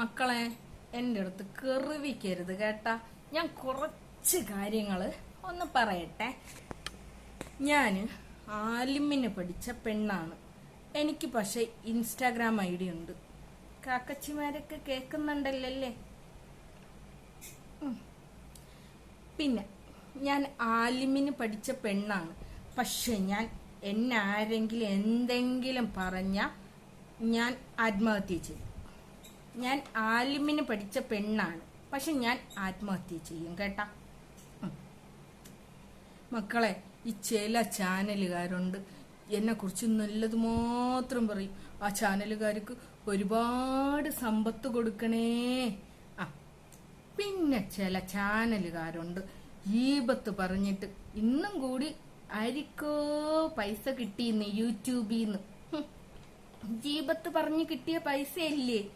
മക്കളെ എന്റെ അടുത്ത് കെറിവിക്കരുത് കേട്ടാ. ഞാൻ കുറച്ച് കാര്യങ്ങൾ ഒന്ന് പറയട്ടെ. ഞാൻ ആലിമിന് പഠിച്ച പെണ്ണാണ്. എനിക്ക് പക്ഷേ ഇൻസ്റ്റാഗ്രാം ഐ ഡി ഉണ്ട്. കാക്കച്ചിമാരൊക്കെ കേൾക്കുന്നുണ്ടല്ലേ പിന്നെ ഞാൻ ആലിമിന് പഠിച്ച പെണ്ണാണ്. പക്ഷെ ഞാൻ എന്നാരെങ്കിലും എന്തെങ്കിലും പറഞ്ഞ ഞാൻ ആത്മഹത്യ ചെയ്യും. ഞാൻ ആലിമിന് പഠിച്ച പെണ്ണാണ്. പക്ഷെ ഞാൻ ആത്മഹത്യ ചെയ്യും കേട്ടാ? മക്കളെ ഈ ചില ചാനലുകാരുണ്ട്. എന്നെ കുറിച്ച് നല്ലത് മാത്രം പറയും. ആ ചാനലുകാർക്ക് ഒരുപാട് സമ്പത്ത് കൊടുക്കണേ. ആ. പിന്നെ ചില ചാനലുകാരുണ്ട്. ഈപത്ത് പറഞ്ഞിട്ട് ഇന്നും കൂടി ആരിക്കോ പൈസ കിട്ടിയെന്ന് യൂട്യൂബിന്ന്. ജീപത്ത് പറഞ്ഞ് കിട്ടിയ പൈസയല്ലേ?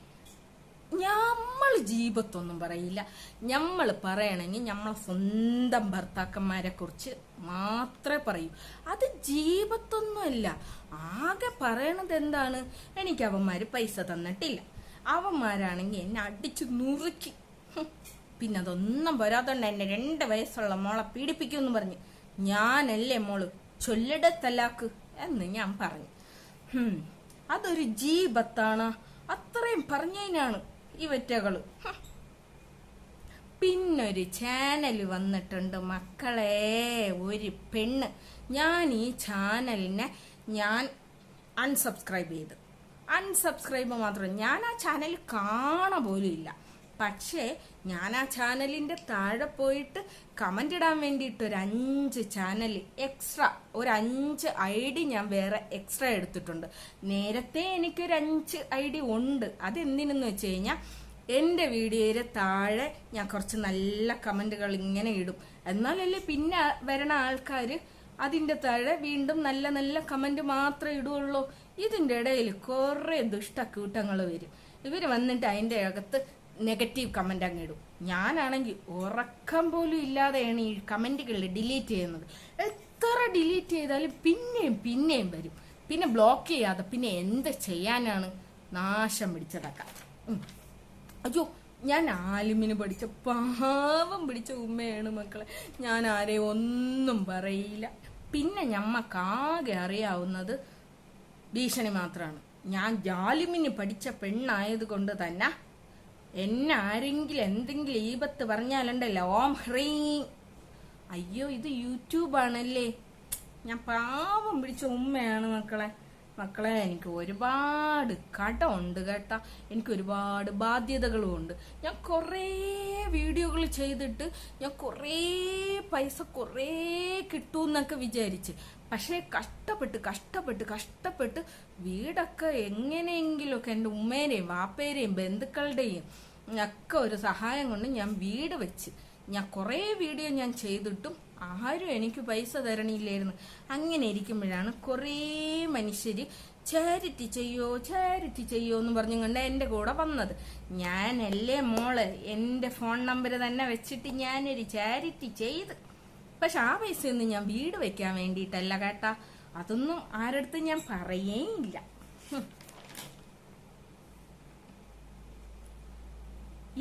ഞമ്മൾ ജീവിതത്തൊന്നും പറയില്ല. ഞമ്മൾ പറയണമെങ്കിൽ നമ്മളെ സ്വന്തം ഭർത്താക്കന്മാരെ കുറിച്ച് മാത്രമേ പറയൂ. അത് ജീവിതത്തൊന്നുമല്ല ആകെ പറയണത് എന്താണ്? എനിക്ക് അവന്മാര് പൈസ തന്നിട്ടില്ല. അവന്മാരാണെങ്കിൽ എന്നെ അടിച്ചു നുറുക്കി. പിന്നെ അതൊന്നും വരാത്തോണ്ട് എന്നെ രണ്ട് വയസ്സുള്ള മോളെ പീഡിപ്പിക്കുമെന്ന് പറഞ്ഞു ഞാനല്ലേ മോൾ ചൊല്ലട തലാക്ക് എന്ന് ഞാൻ പറഞ്ഞു. അതൊരു ജീബത്താണ് അത്രയും പറഞ്ഞതിനാണ് ഈ വെറ്റകൾ ഹും. പിന്നൊരു ചാനൽ വന്നിട്ടുണ്ട് മക്കളെ. ഒരു പെണ്ണ്. ഞാൻ ഈ ചാനലിനെ ഞാൻ അൺസബ്സ്ക്രൈബ് ചെയ്തു. അൺസബ്സ്ക്രൈബ് മാത്രം. ഞാൻ ആ ചാനൽ കാണ പോലും ഇല്ല. പക്ഷേ ഞാൻ ആ ചാനലിന്റെ താഴെ പോയിട്ട് കമന്റ് ഇടാൻ വേണ്ടിയിട്ട് ഒരു അഞ്ച് ചാനൽ എക്സ്ട്രാ ഒരു അഞ്ച് ഐ ഡി ഞാൻ വേറെ എക്സ്ട്രാ എടുത്തിട്ടുണ്ട്. നേരത്തെ എനിക്കൊരു അഞ്ച് ഐ ഡി ഉണ്ട്. അതെന്തിനെന്ന് വെച്ച് കഴിഞ്ഞാൽ എന്റെ വീഡിയോയിൽ താഴെ ഞാൻ കുറച്ച് നല്ല കമന്റുകൾ ഇങ്ങനെ ഇടും. എന്നാലല്ലേ പിന്നെ വരണ ആൾക്കാർ അതിന്റെ താഴെ വീണ്ടും നല്ല നല്ല കമന്റ് മാത്രമേ ഇടുള്ളൂ ഇതിന്റെ ഇടയിൽ കുറേ ദുഷ്ടക്കൂട്ടങ്ങൾ വരും. ഇവർ വന്നിട്ട് അതിന്റെ അകത്ത് നെഗറ്റീവ് കമന്റ് അങ്ങ് ഇടും. ഞാനാണെങ്കിൽ ഉറക്കം പോലും ഇല്ലാതെയാണ് ഈ കമന്റുകൾ ഡിലീറ്റ് ചെയ്യുന്നത്. എത്ര ഡിലീറ്റ് ചെയ്താലും പിന്നെയും പിന്നെയും വരും. പിന്നെ ബ്ലോക്ക് ചെയ്യാതെ പിന്നെ എന്ത് ചെയ്യാനാണ് നാശം പിടിച്ചതൊക്കെ. അയ്യോ ഞാൻ ആലുമിന് പഠിച്ച പാവം പിടിച്ച ഉമ്മയാണ് മക്കളെ. ഞാൻ ആരെയും ഒന്നും പറയില്ല. പിന്നെ ഞമ്മക്കാകെ അറിയാവുന്നത് ഭീഷണി മാത്രമാണ് ഞാൻ ജാലിമിന് പഠിച്ച പെണ്ണായത് കൊണ്ട് തന്നെ എന്നെ ആരെങ്കിലും എന്തെങ്കിലും ഈപത്ത് പറഞ്ഞാലുണ്ടല്ലോ. ഓം ഹ്രീ. അയ്യോ ഇത് യൂട്യൂബാണല്ലേ. ഞാൻ പാവം പിടിച്ച ഉമ്മയാണ് മക്കളെ. മക്കളെ എനിക്ക് ഒരുപാട് കട കടമുണ്ട് കേട്ടാ. എനിക്ക് ഒരുപാട് ബാധ്യതകളും ഉണ്ട് ഞാൻ കുറേ വീഡിയോകൾ ചെയ്തിട്ട് ഞാൻ കുറേ പൈസ കുറേ കിട്ടുമെന്നൊക്കെ വിചാരിച്ച്. പക്ഷേ കഷ്ടപ്പെട്ട് കഷ്ടപ്പെട്ട് കഷ്ടപ്പെട്ട് വീടൊക്കെ എങ്ങനെയെങ്കിലുമൊക്കെ എന്റെ ഉമ്മേനെയും വാപ്പേരെയും ബന്ധുക്കളുടെയും ഒക്കെ ഒരു സഹായം കൊണ്ട് ഞാൻ വീട് വെച്ച്. ഞാൻ കുറേ വീഡിയോ ഞാൻ ചെയ്തിട്ടും ആരും എനിക്ക് പൈസ തരണില്ലായിരുന്നു. അങ്ങനെ ഇരിക്കുമ്പോഴാണ് കുറേ മനുഷ്യർ ചാരിറ്റി ചെയ്യോ ചാരിറ്റി ചെയ്യോ എന്ന് പറഞ്ഞു കൊണ്ട് എന്റെ കൂടെ വന്നത്. ഞാനല്ലേ മോൾ? എന്റെ ഫോൺ നമ്പർ തന്നെ വെച്ചിട്ട് ഞാനൊരു ചാരിറ്റി ചെയ്ത്. പക്ഷെ ആ പൈസയൊന്നും ഞാൻ വീട് വെക്കാൻ വേണ്ടിയിട്ടല്ല കേട്ടാ. അതൊന്നും ആരടുത്ത് ഞാൻ പറയേയില്ല.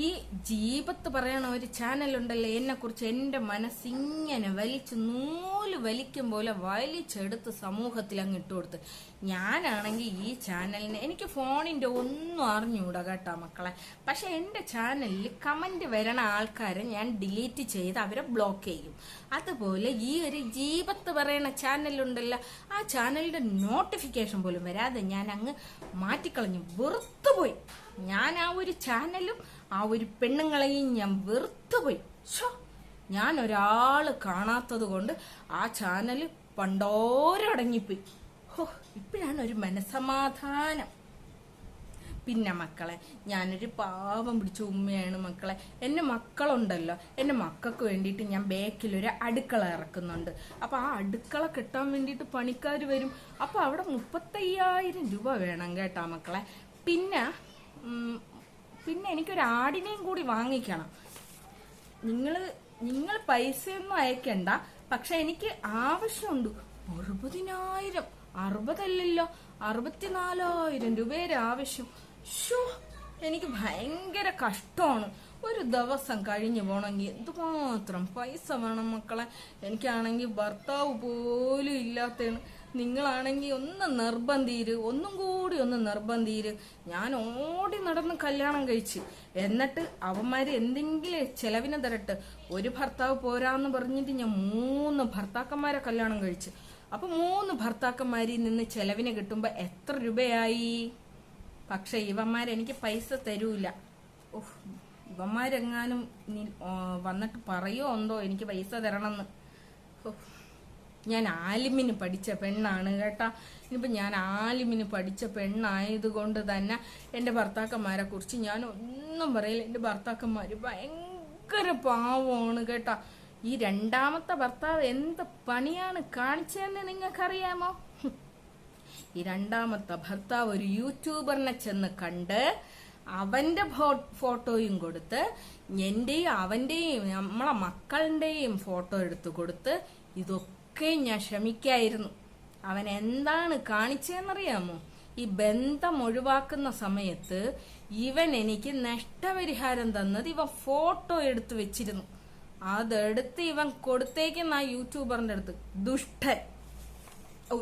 ഈ ജീപത്ത് പറയണ ഒരു ചാനലുണ്ടല്ലോ എന്നെ കുറിച്ച് എന്റെ മനസ്സിങ്ങനെ വലിച്ച് നൂൽ വലിക്കും പോലെ വലിച്ചെടുത്ത് സമൂഹത്തിൽ അങ്ങ് ഇട്ട് കൊടുത്ത്. ഞാനാണെങ്കിൽ ഈ ചാനലിന് എനിക്ക് ഫോണിന്റെ ഒന്നും അറിഞ്ഞൂടാ കേട്ടോ മക്കളെ. പക്ഷെ എന്റെ ചാനലിൽ കമന്റ് വരണ ആൾക്കാരെ ഞാൻ ഡിലീറ്റ് ചെയ്ത് അവരെ ബ്ലോക്ക് ചെയ്യും. അതുപോലെ ഈ ഒരു ജീപത്ത് പറയണ ചാനലുണ്ടല്ലോ ആ ചാനലിന്റെ നോട്ടിഫിക്കേഷൻ പോലും വരാതെ ഞാൻ അങ്ങ് മാറ്റിക്കളഞ്ഞു വെറുത്തുപോയി. ഞാൻ ആ ഒരു ചാനലും ആ ഒരു പെണ്ണുങ്ങളെയും ഞാൻ വെറുത്തുപോയി ഞാൻ ഒരാൾ കാണാത്തത് കൊണ്ട് ആ ചാനൽ പണ്ടോരടങ്ങിപ്പോയി ഹോ ഇപ്പോഴാണ് ഒരു മനസമാധാനം. പിന്നെ മക്കളെ ഞാനൊരു പാവം പിടിച്ച ഉമ്മയാണ് മക്കളെ. എന്റെ മക്കളുണ്ടല്ലോ എന്റെ മക്കൾക്ക് വേണ്ടിയിട്ട് ഞാൻ ബേക്കിൽ ഒരു അടുക്കള ഇറക്കുന്നുണ്ട്. അപ്പോൾ ആ അടുക്കള കിട്ടാൻ വേണ്ടിയിട്ട് പണിക്കാർ വരും. അപ്പോൾ അവിടെ മുപ്പത്തയ്യായിരം രൂപ വേണം കേട്ടോ മക്കളെ. പിന്നെ പിന്നെ എനിക്കൊരു ആടിനെയും കൂടി വാങ്ങിക്കണം. നിങ്ങൾ നിങ്ങൾ പൈസയൊന്നും അയക്കണ്ട. പക്ഷെ എനിക്ക് ആവശ്യമുണ്ട്. അറുപതിനായിരം. അറുപതല്ലല്ലോ. അറുപത്തിനാലായിരം രൂപയുടെ ആവശ്യം. ഷോ എനിക്ക് ഭയങ്കര കഷ്ടമാണ്. ഒരു ദിവസം കഴിഞ്ഞു പോകണമെങ്കിൽ എന്തുമാത്രം പൈസ വേണം മക്കളെ? എനിക്കാണെങ്കിൽ ഭർത്താവ് പോലും ഇല്ലാത്തതാണ്. നിങ്ങളാണെങ്കിൽ ഒന്ന് നിർബന്ധീര് ഒന്നും കൂടി ഒന്ന് നിർബന്ധീര് ഞാൻ ഓടി നടന്ന് കല്യാണം കഴിച്ച്. എന്നിട്ട് അവന്മാര് എന്തെങ്കിലും ചെലവിനെ തരട്ട് ഒരു ഭർത്താവ് പോരാന്ന് പറഞ്ഞിട്ട് ഞാൻ മൂന്ന് ഭർത്താക്കന്മാരെ കല്യാണം കഴിച്ച്. അപ്പൊ മൂന്ന് ഭർത്താക്കന്മാരിൽ നിന്ന് ചെലവിന് കിട്ടുമ്പോ എത്ര രൂപയായി? പക്ഷെ ഇവന്മാരെനിക്ക് പൈസ തരൂല. ഓഹ് ഇവന്മാരെങ്ങാനും വന്നിട്ട് പറയോ എന്തോ എനിക്ക് പൈസ തരണമെന്ന്. ഉഫ്. ഞാൻ ആലിമിന് പഠിച്ച പെണ്ണാണ് കേട്ടാ. ഇനിയിപ്പോൾ ഞാൻ ആലിമിന് പഠിച്ച പെണ്ണായതുകൊണ്ട് തന്നെ എന്റെ ഭർത്താക്കന്മാരെ കുറിച്ച് ഞാൻ ഒന്നും പറയില്ല. എന്റെ ഭർത്താക്കന്മാർ ഭയങ്കര പാവമാണ് കേട്ടാ. ഈ രണ്ടാമത്തെ ഭർത്താവ് എന്ത് പണിയാണ് കാണിച്ചതെന്ന് നിങ്ങൾക്കറിയാമോ. ഈ രണ്ടാമത്തെ ഭർത്താവ് ഒരു യൂട്യൂബറിനെ ചെന്ന് കണ്ട് അവന്റെ ഫോട്ടോയും കൊടുത്ത് എന്റെയും അവന്റെയും നമ്മളെ മക്കളുടെയും ഫോട്ടോ എടുത്ത് കൊടുത്ത് ഇതൊക്കെ ഞാൻ ക്ഷമിക്കായിരുന്നു അവൻ എന്താണ് കാണിച്ചതെന്നറിയാമോ? ഈ ബന്ധം ഒഴിവാക്കുന്ന സമയത്ത് ഇവൻ എനിക്ക് നഷ്ടപരിഹാരം തന്നത് ഇവൻ ഫോട്ടോ എടുത്തു വെച്ചിരുന്നു. അതെടുത്ത് ഇവൻ കൊടുത്തേക്കുന്ന ആ യൂട്യൂബറിന്റെ അടുത്ത്. ദുഷ്ടൻ.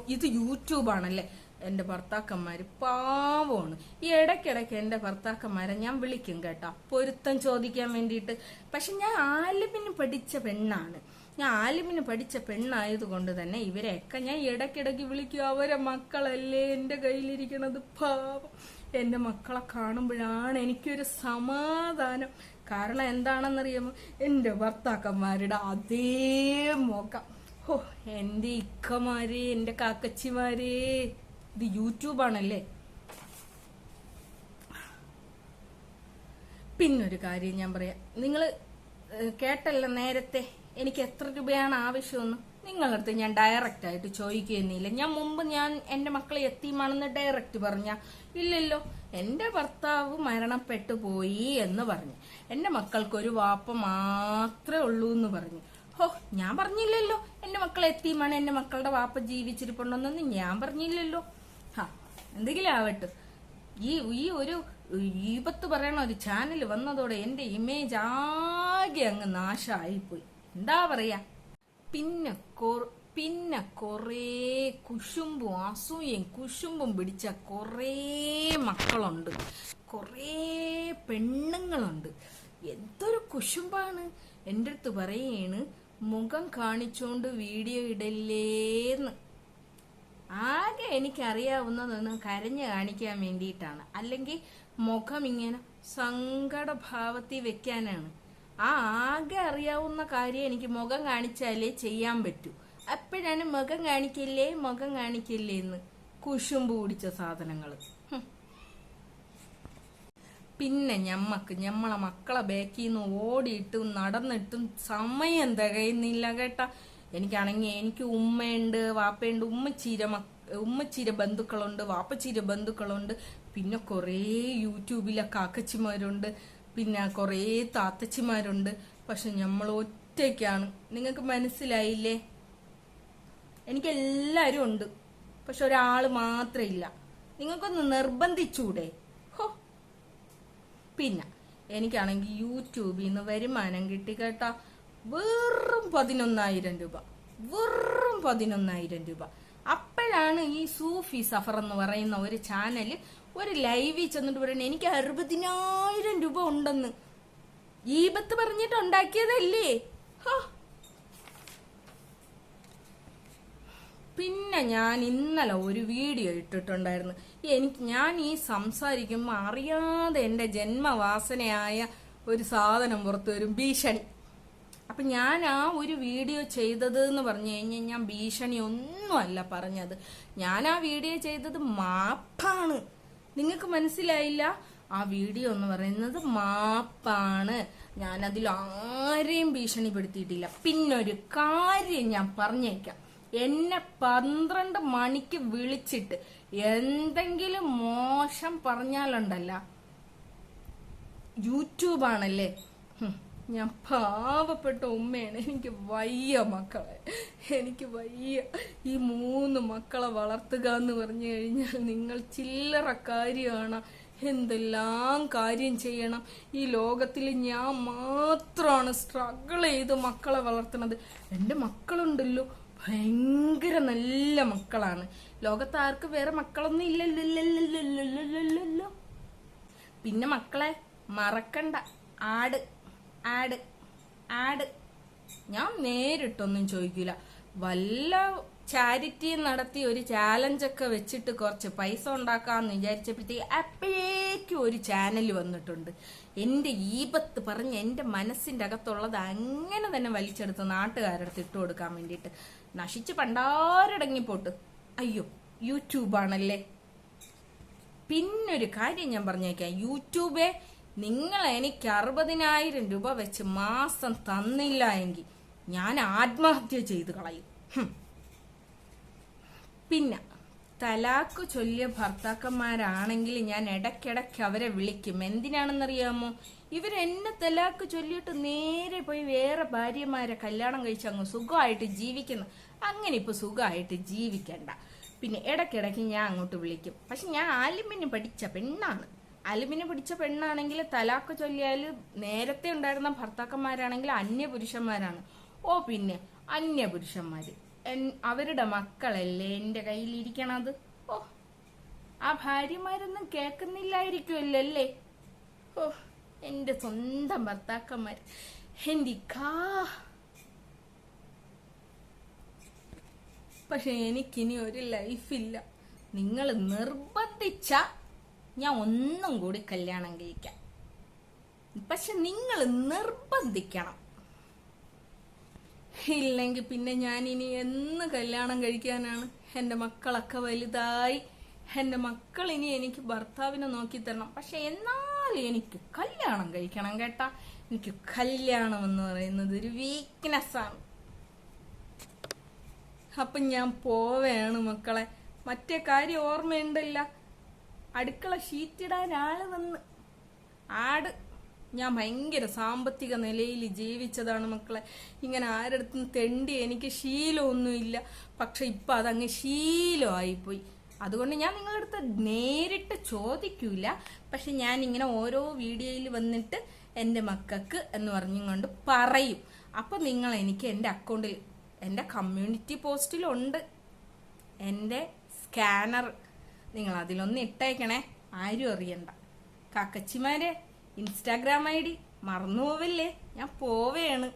ഇത് യൂട്യൂബാണല്ലേ? എന്റെ ഭർത്താക്കന്മാർ പാവമാണ്. ഈ ഇടയ്ക്കിടയ്ക്ക് എന്റെ ഭർത്താക്കന്മാരെ ഞാൻ വിളിക്കും കേട്ടോ. പൊരുത്തം ചോദിക്കാൻ വേണ്ടിയിട്ട്. പക്ഷെ ഞാൻ ആലിമിന് പഠിച്ച പെണ്ണാണ്. ഞാൻ ആലിമിന് പഠിച്ച പെണ്ണായതുകൊണ്ട് തന്നെ ഇവരെയൊക്കെ ഞാൻ ഇടയ്ക്കിടയ്ക്ക് വിളിക്കും. അവരെ മക്കളല്ലേ എന്റെ കയ്യിലിരിക്കണത്? പാവം. എന്റെ മക്കളെ കാണുമ്പോഴാണ് എനിക്കൊരു സമാധാനം. കാരണം എന്താണെന്നറിയാമോ? എന്റെ ഭർത്താക്കന്മാരുടെ അതേ മുഖം ഓ എന്റെ ഇക്കമാരെ എന്റെ കാക്കച്ചിമാരെ. ഇത് യൂട്യൂബാണല്ലേ? പിന്നൊരു കാര്യം ഞാൻ പറയാം. നിങ്ങൾ കേട്ടല്ലോ നേരത്തെ എനിക്ക് എത്ര രൂപയാണ് ആവശ്യമെന്ന് നിങ്ങളടുത്ത് ഞാൻ ഡയറക്റ്റ് ആയിട്ട് ചോദിക്കുന്നില്ല ഞാൻ മുമ്പ് ഞാൻ എന്റെ മക്കളെ എത്തിയുമാണെന്ന് ഡയറക്റ്റ് പറഞ്ഞ ഇല്ലല്ലോ എന്റെ ഭർത്താവ് മരണപ്പെട്ടു പോയി എന്ന് പറഞ്ഞു. എന്റെ മക്കൾക്ക് ഒരു വാപ്പ മാത്രമേ ഉള്ളൂ എന്ന് പറഞ്ഞു. ഹോ ഞാൻ പറഞ്ഞില്ലല്ലോ എന്റെ മക്കൾ എത്തിയുമാണ് എന്റെ മക്കളുടെ വാപ്പ ജീവിച്ചിരിപ്പുണ്ടെന്നൊന്നും ഞാൻ പറഞ്ഞില്ലല്ലോ. ഹാ എന്തെങ്കിലും ആവട്ടെ. ഈ ഈ ഒരു ഈപത്ത് പറയണ ഒരു ചാനൽ വന്നതോടെ എന്റെ ഇമേജ് ആകെ അങ്ങ് നാശമായിപ്പോയി എന്താ പറയാ? പിന്നെ പിന്നെ കൊറേ കുശുമ്പും അസൂയയും കുശുമ്പും പിടിച്ച കൊറേ മക്കളുണ്ട്. കൊറേ പെണ്ണുങ്ങളുണ്ട്. എന്തൊരു കുശുമ്പാണ്. എന്റെ അടുത്ത് പറയേണ് മുഖം കാണിച്ചോണ്ട് വീഡിയോ ഇടല്ലേന്ന്. ആകെ എനിക്കറിയാവുന്നതൊന്ന് കരഞ്ഞു കാണിക്കാൻ വേണ്ടിയിട്ടാണ്. അല്ലെങ്കിൽ മുഖം ഇങ്ങനെ സങ്കടഭാവത്തിൽ വെക്കാനാണ്. ആ ആകെ അറിയാവുന്ന കാര്യം എനിക്ക് മുഖം കാണിച്ചാലേ ചെയ്യാൻ പറ്റൂ. അപ്പോഴാണ് മുഖം കാണിക്കില്ലേ മുഖം കാണിക്കില്ലേ എന്ന് കുശുമ്പ് പിടിച്ച സാധനങ്ങൾ പിന്നെ ഞമ്മക്ക് ഞമ്മളെ മക്കളെ ബാക്കിൽ നിന്ന് ഓടിയിട്ടും നടന്നിട്ടും സമയം തികയുന്നില്ല കേട്ടാ. എനിക്കാണെങ്കിൽ എനിക്ക് ഉമ്മയുണ്ട് വാപ്പയുണ്ട് ഉമ്മച്ചീര മക്ക ഉമ്മച്ചീര ബന്ധുക്കളുണ്ട് വാപ്പച്ചീര ബന്ധുക്കളുണ്ട്. പിന്നെ കുറേ യൂട്യൂബിലെ കാക്കച്ചിമാരുണ്ട് പിന്നെ കുറേ താത്തച്ചിമാരുണ്ട്. പക്ഷെ നമ്മൾ ഒറ്റയ്ക്കാണ് നിങ്ങൾക്ക് മനസ്സിലായില്ലേ? എനിക്ക് എല്ലാവരും ഉണ്ട്. പക്ഷെ ഒരാൾ മാത്രമേ ഇല്ല. നിങ്ങൾക്കൊന്ന് നിർബന്ധിച്ചൂടെ? ഹോ. പിന്നെ എനിക്കാണെങ്കിൽ യൂട്യൂബിൽ നിന്ന് വരുമാനം കിട്ടി കേട്ടാ. വെറും പതിനൊന്നായിരം രൂപ. വെറും പതിനൊന്നായിരം രൂപ. അപ്പോഴാണ് ഈ സൂഫി സഫർ എന്ന് പറയുന്ന ഒരു ചാനൽ ഒരു ലൈവിൽ ചെന്നിട്ട് പറയണേ എനിക്ക് അറുപതിനായിരം രൂപ ഉണ്ടെന്ന്. ഈപത്ത് പറഞ്ഞിട്ട് ഉണ്ടാക്കിയതല്ലേ? പിന്നെ ഞാൻ ഇന്നലെ ഒരു വീഡിയോ ഇട്ടിട്ടുണ്ടായിരുന്നു. എനിക്ക് ഞാൻ ഈ സംസാരിക്കുമ്പോൾ അറിയാതെ എന്റെ ജന്മവാസനയായ ഒരു സാധനം പുറത്തു വരും ഭീഷണി. അപ്പം ഞാൻ ആ ഒരു വീഡിയോ ചെയ്തത് എന്ന് പറഞ്ഞു കഴിഞ്ഞാൽ ഞാൻ ഭീഷണി ഒന്നുമല്ല പറഞ്ഞത്. ഞാൻ ആ വീഡിയോ ചെയ്തത് മാപ്പാണ്. നിങ്ങൾക്ക് മനസ്സിലായില്ല? ആ വീഡിയോ എന്ന് പറയുന്നത് മാപ്പാണ്. ഞാൻ അതിൽ ആരെയും ഭീഷണിപ്പെടുത്തിയിട്ടില്ല. പിന്നൊരു കാര്യം ഞാൻ പറഞ്ഞേക്കാം. എന്നെ പന്ത്രണ്ട് മണിക്ക് വിളിച്ചിട്ട് എന്തെങ്കിലും മോശം പറഞ്ഞാലുണ്ടല്ല. യൂട്യൂബാണല്ലേ? ഞാൻ പാവപ്പെട്ട ഉമ്മയാണ്. എനിക്ക് വയ്യ മക്കളെ. എനിക്ക് വയ്യ. ഈ മൂന്ന് മക്കളെ വളർത്തുക എന്ന് പറഞ്ഞു കഴിഞ്ഞാൽ നിങ്ങൾ ചില്ലറ കാര്യമാണ്. എന്തെല്ലാം കാര്യം ചെയ്യണം. ഈ ലോകത്തിൽ ഞാൻ മാത്രമാണ് സ്ട്രഗിൾ ചെയ്ത് മക്കളെ വളർത്തുന്നത്. എന്റെ മക്കളുണ്ടല്ലോ. ഭയങ്കര നല്ല മക്കളാണ്. ലോകത്ത് ആർക്ക് വേറെ മക്കളൊന്നും ഇല്ലല്ലോ. പിന്നെ മക്കളെ മറക്കണ്ട. ആട്. ആട് ആഡ്. ഞാൻ നേരിട്ടൊന്നും ചോദിക്കൂല. വല്ല ചാരിറ്റി നടത്തി ഒരു ചാലഞ്ച് ഒക്കെ വെച്ചിട്ട് കുറച്ച് പൈസ ഉണ്ടാക്കാന്ന് വിചാരിച്ചപ്പോഴത്തേക്ക് അപ്പോഴേക്കും ഒരു ചാനൽ വന്നിട്ടുണ്ട്. എന്റെ ഈപത്ത് പറഞ്ഞ് എന്റെ മനസ്സിന്റെ അകത്തുള്ളത് അങ്ങനെ തന്നെ വലിച്ചെടുത്ത് നാട്ടുകാരടുത്ത് ഇട്ട് കൊടുക്കാൻ വേണ്ടിയിട്ട്. നശിച്ച് പണ്ടാരടങ്ങിപ്പോട്ട്. അയ്യോ യൂട്യൂബാണല്ലേ? പിന്നൊരു കാര്യം ഞാൻ പറഞ്ഞേക്കാം. യൂട്യൂബെ നിങ്ങൾ എനിക്ക് അറുപതിനായിരം രൂപ വെച്ച് മാസം തന്നില്ല എങ്കിൽ ഞാൻ ആത്മഹത്യ ചെയ്ത് കളയും. പിന്നെ തലാക്ക് ചൊല്ലിയ ഭർത്താക്കന്മാരാണെങ്കിൽ ഞാൻ ഇടയ്ക്കിടയ്ക്ക് അവരെ വിളിക്കും. എന്തിനാണെന്നറിയാമോ? ഇവരെന്നെ തലാക്ക് ചൊല്ലിയിട്ട് നേരെ പോയി വേറെ ഭാര്യമാരെ കല്യാണം കഴിച്ച് അങ്ങ് സുഖമായിട്ട് ജീവിക്കുന്നു. അങ്ങനെ ഇപ്പൊ സുഖമായിട്ട് ജീവിക്കണ്ട. പിന്നെ ഇടയ്ക്കിടയ്ക്ക് ഞാൻ അങ്ങോട്ട് വിളിക്കും. പക്ഷെ ഞാൻ ആലിമിന് പഠിച്ച പെണ്ണാണ്. അലിമിന് പിടിച്ച പെണ്ണാണെങ്കിൽ തലാക്ക് ചൊല്ലിയാൽ നേരത്തെ ഉണ്ടായിരുന്ന ഭർത്താക്കന്മാരാണെങ്കിൽ അന്യപുരുഷന്മാരാണ്. ഓ പിന്നെ അന്യ പുരുഷന്മാര് അവരുടെ മക്കളല്ലേ എന്റെ കയ്യിലിരിക്കണത് ഓ ആ ഭാര്യമാരൊന്നും കേൾക്കുന്നില്ലായിരിക്കുമല്ലേ ഓ എന്റെ സ്വന്തം ഭർത്താക്കന്മാര് എന്റെ കാ പക്ഷെ എനിക്കിനി ഒരു ലൈഫില്ല. നിങ്ങൾ നിർബന്ധിച്ച ഞാൻ ഒന്നും കൂടി കല്യാണം കഴിക്കാം. പക്ഷെ നിങ്ങൾ നിർബന്ധിക്കണം. ഇല്ലെങ്കിൽ പിന്നെ ഞാൻ ഇനി എന്ന് കല്യാണം കഴിക്കാനാണ്? എന്റെ മക്കളൊക്കെ വലുതായി. എന്റെ മക്കൾ ഇനി എനിക്ക് ഭർത്താവിനെ നോക്കി തരണം. പക്ഷെ എന്നാലും എനിക്ക് കല്യാണം കഴിക്കണം കേട്ടാ. എനിക്ക് കല്യാണം എന്ന് പറയുന്നത് ഒരു വീക്ക്നെസ് ആണ്. അപ്പൊ ഞാൻ പോവേണ് മക്കളെ. മറ്റേ കാര്യം ഓർമ്മയുണ്ടല്ല. അടുക്കള ഷീറ്റിടാൻ ആൾ വന്ന് ആട് ഞാൻ ഭയങ്കര സാമ്പത്തിക നിലയിൽ ജീവിച്ചതാണ് മക്കളെ. ഇങ്ങനെ ആരടുത്തും തെണ്ടി എനിക്ക് ശീലമൊന്നുമില്ല. പക്ഷെ ഇപ്പം അതങ്ങ് ശീലമായിപ്പോയി. അതുകൊണ്ട് ഞാൻ നിങ്ങളുടെ അടുത്ത് നേരിട്ട് ചോദിക്കൂല. പക്ഷെ ഞാൻ ഇങ്ങനെ ഓരോ വീഡിയോയിൽ വന്നിട്ട് എന്റെ മക്കൾക്ക് എന്ന് പറഞ്ഞുകൊണ്ട് പറയും. അപ്പം നിങ്ങൾ എനിക്ക് എന്റെ അക്കൗണ്ടിൽ എന്റെ കമ്മ്യൂണിറ്റി പോസ്റ്റിലുണ്ട്. എന്റെ സ്കാനർ നിങ്ങൾ അതിലൊന്ന് ഇട്ടേക്കണേ. ആരും അറിയണ്ട. കാക്കച്ചിമാരെ ഇൻസ്റ്റാഗ്രാം ഐ ഡി മറന്നു പോവില്ലേ ഞാൻ പോവേണ്.